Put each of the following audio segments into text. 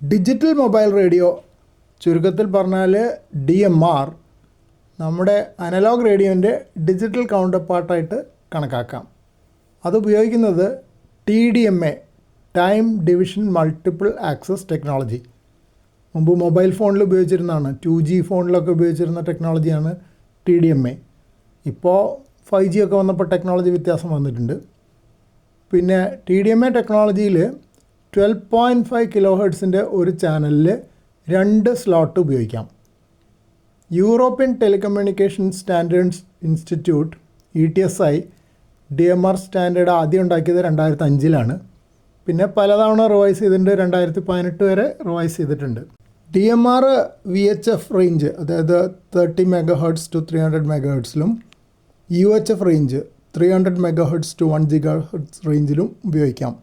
Digital mobile radio ചുരുക്കത്തിൽ പറഞ്ഞാൽ D M R നമ്മുടെ അനലോഗ് റേഡിയോന്റെ ഡിജിറ്റൽ കൗണ്ടർ പാർട്ടായിട്ട് കണക്കാക്കാം. അത് ഉപയോഗിക്കുന്നത് T D M A time division multiple access technology. മുമ്പ് മൊബൈൽ ഫോണിൽ ഉപയോഗിച്ചിരുന്നതാണ് ടു ജി ഫോണിലൊക്കെ ഉപയോഗിച്ചിരുന്ന ടെക്നോളജിയാണ് ടി ഡി എം എ. ഇപ്പോൾ ഫൈവ് ജി ഒക്കെ വന്നപ്പോൾ ടെക്നോളജി വ്യത്യാസം വന്നിട്ടുണ്ട്. പിന്നെ ടി ഡി എം എ ടെക്നോളജിയിൽ ട്വൽവ് പോയിന്റ് ഫൈവ് കിലോ ഹെഡ്സിന്റെ ഒരു ചാനലിൽ രണ്ട് സ്ലോട്ട് ഉപയോഗിക്കാം. European telecommunication standards institute E T S I D M R standard ആദ്യം ഉണ്ടാക്കിയത് രണ്ടായിരത്തി അഞ്ചിലാണ് പിന്നെ പലതവണ റിവൈസ് ചെയ്തിട്ടുണ്ട് രണ്ടായിരത്തി പതിനെട്ട് വരെ റിവൈസ് ചെയ്തിട്ടുണ്ട്. D M R V H F range അതായത് thirty mega hertz to three hundred mega ഹെർട്സിലും U H F range three hundred mega hertz to one giga hertz റേഞ്ചിലും ഉപയോഗിക്കാം.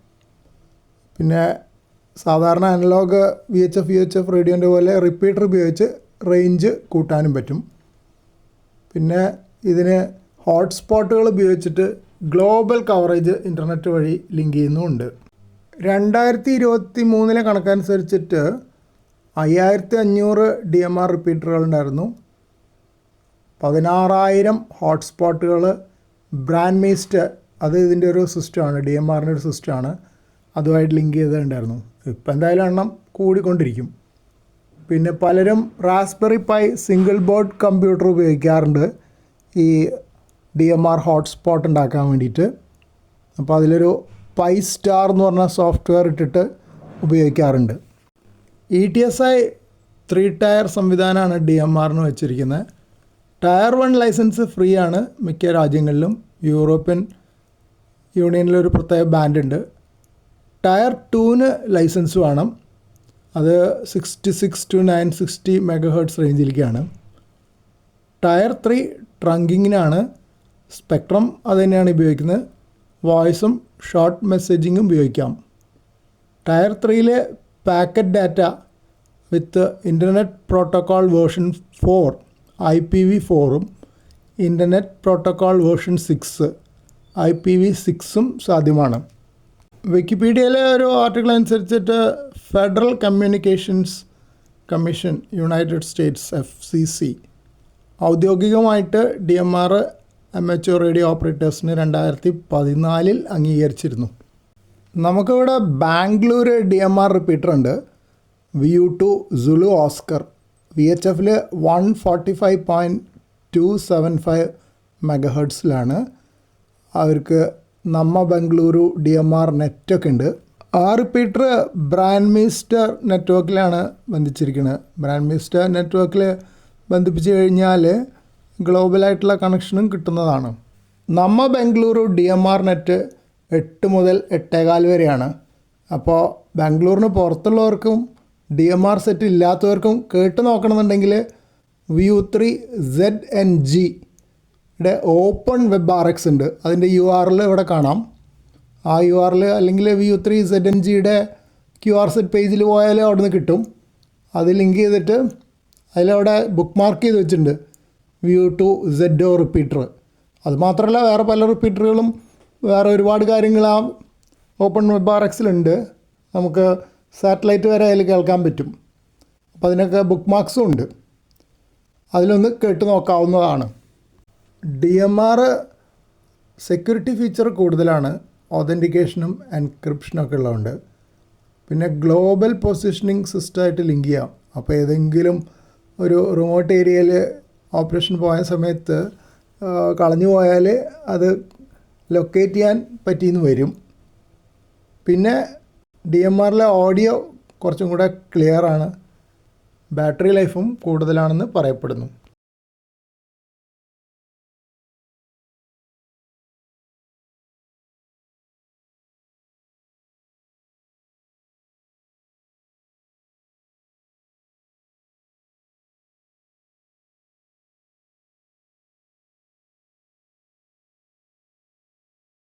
പിന്നെ സാധാരണ analog V H F V H F റേഡിയോന്റെ പോലെ repeater ഉപയോഗിച്ച് range കൂട്ടാനും പറ്റും. പിന്നെ ഇതിന് ഹോട്ട്സ്പോട്ടുകൾ ഉപയോഗിച്ചിട്ട് ഗ്ലോബൽ കവറേജ് ഇന്റർനെറ്റ് വഴി ലിങ്ക് ചെയ്യുന്നുമുണ്ട് രണ്ടായിരത്തി ഇരുപത്തി മൂന്നിലെ കണക്കനുസരിച്ചിട്ട് അയ്യായിരത്തി അഞ്ഞൂറ് ഡി എം ആർ റിപ്പീറ്ററുകളുണ്ടായിരുന്നു പതിനാറായിരം ഹോട്ട്സ്പോട്ടുകൾ ബ്രാൻഡ് മീസ്റ്റ് അത് ഇതിന്റെ ഒരു സിസ്റ്റമാണ് ഡി എം ആറിന്റെ ഒരു സിസ്റ്റമാണ് അതുമായിട്ട് ലിങ്ക് ചെയ്തിട്ടുണ്ടായിരുന്നു. ഇപ്പം എന്തായാലും എണ്ണം കൂടിക്കൊണ്ടിരിക്കും. പിന്നെ പലരും Raspberry Pi single board computer ഉപയോഗിക്കാറുണ്ട്. ഈ ഡി എം ആർ ഹോട്ട്സ്പോട്ട് ഉണ്ടാക്കാൻ വേണ്ടിയിട്ട്. അപ്പോൾ അതിലൊരു പൈ സ്റ്റാർ എന്ന് പറഞ്ഞ സോഫ്റ്റ്വെയർ ഇട്ടിട്ട് ഉപയോഗിക്കാറുണ്ട്. E T S I three tier സംവിധാനമാണ് ഡി എം ആറിന് വെച്ചിരിക്കുന്നത്. ടയർ വൺ ലൈസൻസ് ഫ്രീ ആണ് മിക്ക രാജ്യങ്ങളിലും. യൂറോപ്യൻ യൂണിയനിലൊരു പ്രത്യേക ബാൻഡ് ഉണ്ട്. ടയർ ടൂവിന് ലൈസൻസ് വേണം. അത് sixty six to nine sixty mega hertz റേഞ്ചിലേക്കാണ്. Tier three ട്രങ്കിങ്ങിനാണ് സ്പെക്ട്രം അത് തന്നെയാണ് ഉപയോഗിക്കുന്നത്. വോയിസും ഷോർട്ട് മെസ്സേജിങ്ങും ഉപയോഗിക്കാം. Tyre ത്രീയിലെ packet data with internet protocol version four I P V ഫോറും internet protocol version six I P V സിക്സും സാധ്യമാണ്. വിക്കിപീഡിയയിലെ ഒരു ആർട്ടിക്കിൾ അനുസരിച്ചിട്ട് federal communications commission United States F C C ഔദ്യോഗികമായിട്ട് D M R O radio ഓപ്പറേറ്റേഴ്സിന് രണ്ടായിരത്തി പതിനാലിൽ അംഗീകരിച്ചിരുന്നു. നമുക്കിവിടെ Bangalore D M R repeater ഉണ്ട്. V U two Zulu Oscar V H എഫിൽ one forty five point two seven five മെഗഹേഡ്സിലാണ് അവർക്ക് Namma Bengaluru D M R നെറ്റൊക്കെ ഉണ്ട്. ആ റിപ്പീറ്റർ ബ്രാൻഡ് മിസ്റ്റർ നെറ്റ്വർക്കിലാണ് ബന്ധിച്ചിരിക്കുന്നത്. ബ്രാൻഡ് മിസ്റ്റർ നെറ്റ്വർക്കിൽ ബന്ധിപ്പിച്ച് കഴിഞ്ഞാൽ ഗ്ലോബലായിട്ടുള്ള കണക്ഷനും കിട്ടുന്നതാണ്. Namma Bengaluru D M R net എട്ട് മുതൽ എട്ടേകാൽ വരെയാണ്. അപ്പോൾ ബാംഗ്ലൂരിന് പുറത്തുള്ളവർക്കും ഡി എം ആർ സെറ്റ് ഇല്ലാത്തവർക്കും കേട്ട് നോക്കണമെന്നുണ്ടെങ്കിൽ V U three Z N G യുടെ ഓപ്പൺ വെബ് ആർ എക്സ് ഉണ്ട്. അതിന്റെ യു എൽ ഇവിടെ കാണാം. ആ യു ആറിൽ അല്ലെങ്കിൽ V V U three Z N ജിയുടെ ക്യു ആർ സെറ്റ് പേജിൽ പോയാൽ അവിടെ നിന്ന് കിട്ടും. അത് ലിങ്ക് ചെയ്തിട്ട് അതിലവിടെ ബുക്ക് മാർക്ക് ചെയ്ത് വെച്ചിട്ടുണ്ട്. V U two Z O repeater അതുമാത്രമല്ല വേറെ പല റിപ്പീറ്ററുകളും വേറെ ഒരുപാട് കാര്യങ്ങൾ ആ ഓപ്പൺ വെബ് ആർ എക്സിലുണ്ട് നമുക്ക് സാറ്റലൈറ്റ് വരെ അതിൽ കേൾക്കാൻ പറ്റും. അപ്പോൾ അതിനൊക്കെ ബുക്ക് മാർക്സും ഉണ്ട്. അതിലൊന്ന് കേട്ട് നോക്കാവുന്നതാണ്. D M R security feature കൂടുതലാണ് ഒതന്റിക്കേഷനും എൻക്രിപ്ഷനും ഒക്കെ ഉള്ളതുകൊണ്ട്. പിന്നെ ഗ്ലോബൽ പൊസിഷനിങ് സിസ്റ്റമായിട്ട് ലിങ്ക് ചെയ്യാം. അപ്പോൾ ഏതെങ്കിലും ഒരു റിമോട്ട് ഏരിയയിൽ ഓപ്പറേഷൻ പോയ സമയത്ത് കളഞ്ഞു പോയാൽ അത് ലൊക്കേറ്റ് ചെയ്യാൻ പറ്റിയെന്ന് വരും. പിന്നെ ഡി എം ആറിലെ ഓഡിയോ കുറച്ചും കൂടെ ക്ലിയറാണ് ബാറ്ററി ലൈഫും കൂടുതലാണെന്ന് പറയപ്പെടുന്നു.